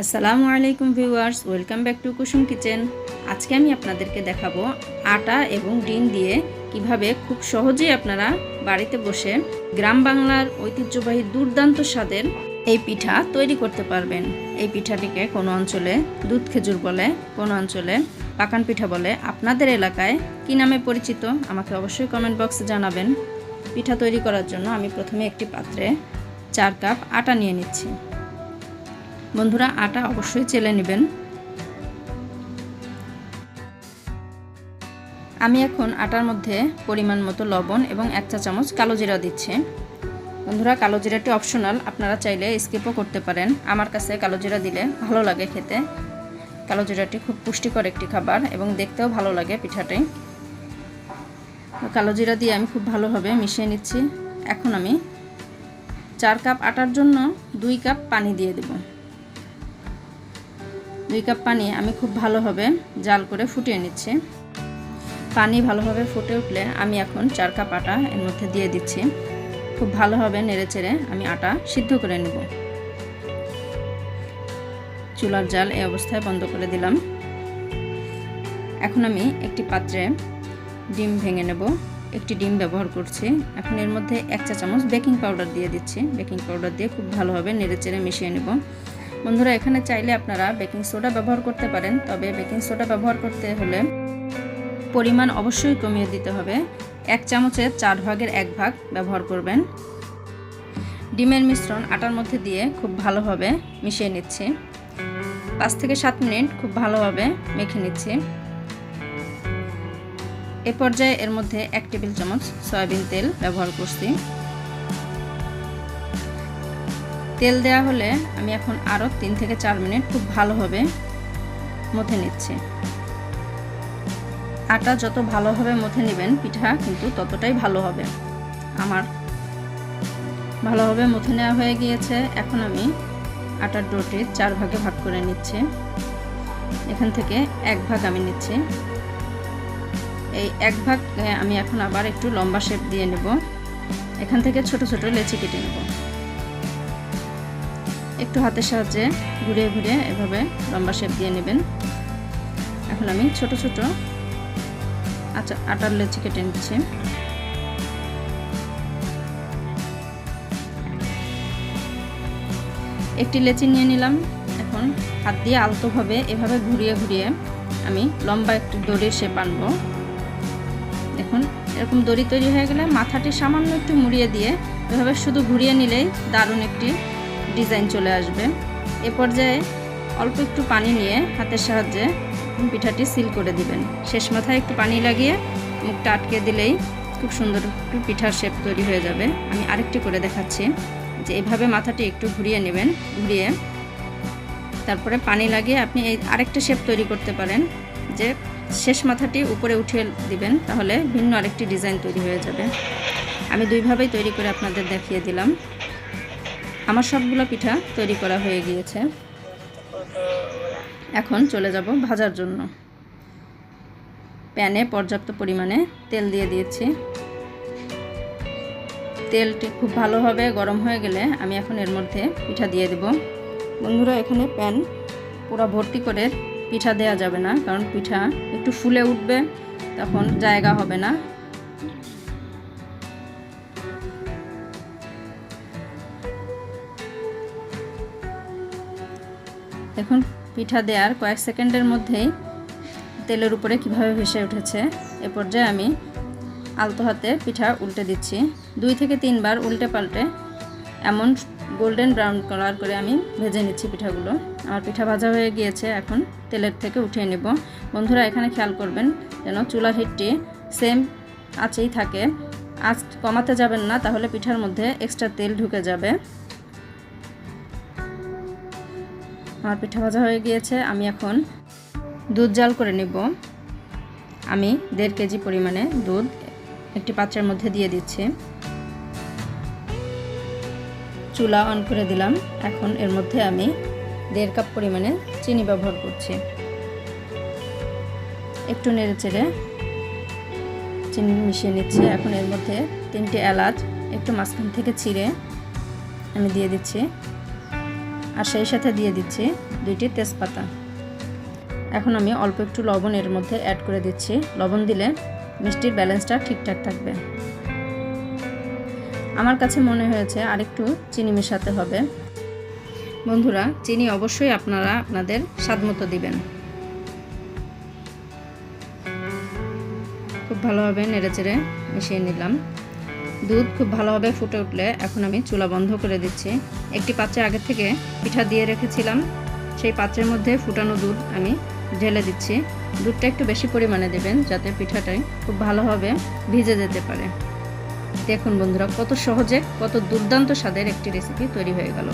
আসসালামু আলাইকুম viewers, welcome back to Kusum Kitchen. আজকে আমি আপনাদেরকে দেখাবো আটা এবং ডিম দিয়ে কীভাবে খুব সহজেই আপনারা বাড়িতে বসে গ্রাম বাংলার ঐতিহ্যবাহী দুর্দান্ত স্বাদের এই পিঠা তৈরি করতে পারবেন। এই পিঠাটিকে কোনো অঞ্চলে দুধ খেজুর বলে, কোনো অঞ্চলে পাকান পিঠা বলে আপনাদের এলাকায় কী নামে পরিচিত আমাকে অবশ্যই কমেন্ট বক্সে জানাবেন। পিঠা তৈরি করার জন্য আমি প্রথমে একটি পাত্রে চার কাপ আটা নিয়ে নিচ্ছি। বন্ধুরা আটা অবশ্যই চেলে নেবেন। আমি এখন আটার মধ্যে পরিমাণ মতো লবণ এবং এক চা চামচ কালো জিরা দিচ্ছি। বন্ধুরা, কালো জিরাটি অপশনাল আপনারা চাইলে স্কিপও করতে পারেন। আমার কাছে কালো জিরা দিলে ভালো লাগে খেতে। কালো জিরাটি খুব পুষ্টিকর একটি খাবার এবং দেখতেও ভালো লাগে পিঠাটি। কালো জিরা দিয়ে আমি খুব ভালোভাবে মিশিয়ে নিচ্ছি। এখন আমি চার কাপ আটার জন্য দুই কাপ পানি দিয়ে দেবো। দুই কাপ পানি আমি খুব ভালোভাবে জাল করে ফুটিয়ে নিচ্ছি। পানি ভালোভাবে ফুটে উঠলে আমি এখন চার কাপ আটা এর মধ্যে দিয়ে দিচ্ছি। খুব ভালোভাবে নেড়ে চেড়ে আমি আটা সিদ্ধ করে নেব। চুলার জাল এই অবস্থায় বন্ধ করে দিলাম। এখন আমি একটি পাত্রে ডিম ভেঙে নেব। একটি ডিম ব্যবহার করছি। এখন এর মধ্যে এক চা চামচ বেকিং পাউডার দিয়ে দিচ্ছি। বেকিং পাউডার দিয়ে খুব ভালোভাবে নেড়ে চেড়ে মিশিয়ে নেব। বন্ধুরা, এখানে চাইলে আপনারা বেকিং সোডা ব্যবহার করতে পারেন, তবে বেকিং সোডা ব্যবহার করতে হলে পরিমাণ অবশ্যই কমিয়ে দিতে হবে। এক চামচের চার ভাগের এক ভাগ ব্যবহার করবেন। ডিমের মিশ্রণ আটার মধ্যে দিয়ে খুব ভালোভাবে মিশিয়ে নিচ্ছি। পাঁচ থেকে সাত মিনিট খুব ভালোভাবে মেখে নিচ্ছি। এ পর্যায়ে এর মধ্যে এক টেবিল চামচ সয়াবিন তেল ব্যবহার করছি। তেল দেওয়া হলে আমি এখন আরও তিন থেকে চার মিনিট খুব ভালোভাবে মথে নিচ্ছি। আটা যত ভালোভাবে মথে নেবেন, পিঠা কিন্তু ততটাই ভালো হবে। আমার ভালোভাবে মথে নেওয়া হয়ে গিয়েছে। এখন আমি আটার ডোটি চার ভাগে ভাগ করে নিচ্ছি। এখান থেকে এক ভাগ আমি নিচ্ছি। এই এক ভাগ আমি এখন আবার একটু লম্বা শেপ দিয়ে নেব। এখান থেকে ছোট ছোট লেচি কেটে নেব। একটু হাতের সাহায্যে ঘুরিয়ে ঘুরিয়ে এভাবে লম্বা শেপ দিয়ে নেবেন। এখন আমি ছোট ছোট আচ্ছা আটার লেচি কেটে নিচ্ছি। একটি লেচি নিয়ে নিলাম। এখন হাত দিয়ে আলতোভাবে এভাবে ঘুরিয়ে ঘুরিয়ে আমি লম্বা একটি দড়ির শেপ আনব। দেখুন, এরকম দড়ি তৈরি হয়ে গেলে মাথাটি সামান্য একটু মুড়িয়ে দিয়ে এভাবে শুধু ঘুরিয়ে নিলেই দারুণ একটি ডিজাইন চলে আসবে। এ পর্যায়ে অল্প একটু পানি নিয়ে হাতের সাহায্যে পিঠাটি সিল করে দিবেন। শেষ মাথায় একটু পানি লাগিয়ে মুখটা আটকে দিলেই খুব সুন্দর একটু পিঠার শেপ তৈরি হয়ে যাবে। আমি আরেকটি করে দেখাচ্ছি যে এভাবে মাথাটি একটু ঘুরিয়ে নেবেন, ঘুরিয়ে তারপরে পানি লাগিয়ে আপনি এই আরেকটা শেপ তৈরি করতে পারেন যে শেষ মাথাটি উপরে উঠিয়ে দিবেন, তাহলে ভিন্ন আরেকটি ডিজাইন তৈরি হয়ে যাবে। আমি দুইভাবেই তৈরি করে আপনাদের দেখিয়ে দিলাম। আমার সবগুলো পিঠা তৈরি করা হয়ে গিয়েছে। এখন চলে যাব ভাজার জন্য। প্যানে পর্যাপ্ত পরিমাণে তেল দিয়ে দিয়েছি। তেলটি খুব ভালোভাবে গরম হয়ে গেলে আমি এখন এর মধ্যে পিঠা দিয়ে দেব। বন্ধুরা, এখানে প্যান পুরো ভর্তি করে পিঠা দেয়া যাবে না, কারণ পিঠা একটু ফুলে উঠবে, তখন জায়গা হবে না। দেখুন, পিঠা দেওয়ার কয়েক সেকেন্ডের মধ্যেই তেলের উপরে কীভাবে ভেসে উঠেছে, এ পর্যায়ে আমি আলতো হাতে পিঠা উল্টে দিচ্ছি। দুই থেকে তিনবার উল্টে পাল্টে এমন গোল্ডেন ব্রাউন কালার করে আমি ভেজে নিচ্ছি পিঠাগুলো। আমার পিঠা ভাজা হয়ে গিয়েছে, এখন তেলের থেকে উঠিয়ে নেব। বন্ধুরা, এখানে খেয়াল করবেন যেন চুলার হিটটি সেম আছেই থাকে। আঁচ কমাতে যাবেন না, তাহলে পিঠার মধ্যে এক্সট্রা তেল ঢুকে যাবে। আমার পিঠা ভাজা হয়ে গিয়েছে, আমি এখন দুধ জাল করে নেব। আমি দেড় কেজি পরিমাণে দুধ একটি পাত্রের মধ্যে দিয়ে দিচ্ছি। চুলা অন করে দিলাম, এখন এর মধ্যে আমি দেড় কাপ পরিমাণে চিনি ব্যবহার করছি। একটু নেড়ে চেড়ে চিনি মিশিয়ে নিচ্ছি, এখন এর মধ্যে তিনটি এলাচ একটু মাঝখান থেকে ছিঁড়ে আমি দিয়ে দিচ্ছি। আর সেই সাথে দিয়ে দিচ্ছি দুইটি তেজপাতা। এখন আমি অল্প একটু লবণ এর মধ্যে অ্যাড করে দিচ্ছি। লবণ দিলে মিষ্টির ব্যালেন্সটা ঠিকঠাক থাকবে। আমার কাছে মনে হয়েছে আরেকটু চিনি মেশাতে হবে। বন্ধুরা, চিনি অবশ্যই আপনারা আপনাদের স্বাদ মতো দিবেন। খুব ভালোভাবে নেড়েচেড়ে মিশিয়ে নিলাম। দুধ খুব ভালোভাবে ফুটে উঠলে এখন আমি চুলা বন্ধ করে দিচ্ছি। একটি পাত্রে আগে থেকে পিঠা দিয়ে রেখেছিলাম। সেই পাত্রের মধ্যে ফুটানো দুধ আমি ঢেলে দিচ্ছি। দুধটা একটু বেশি পরিমাণে দেবেন যাতে পিঠাটাই খুব ভালোভাবে ভিজে যেতে পারে। দেখুন বন্ধুরা, কত সহজে, কত দুর্দান্ত স্বাদের একটি রেসিপি তৈরি হয়ে গেল।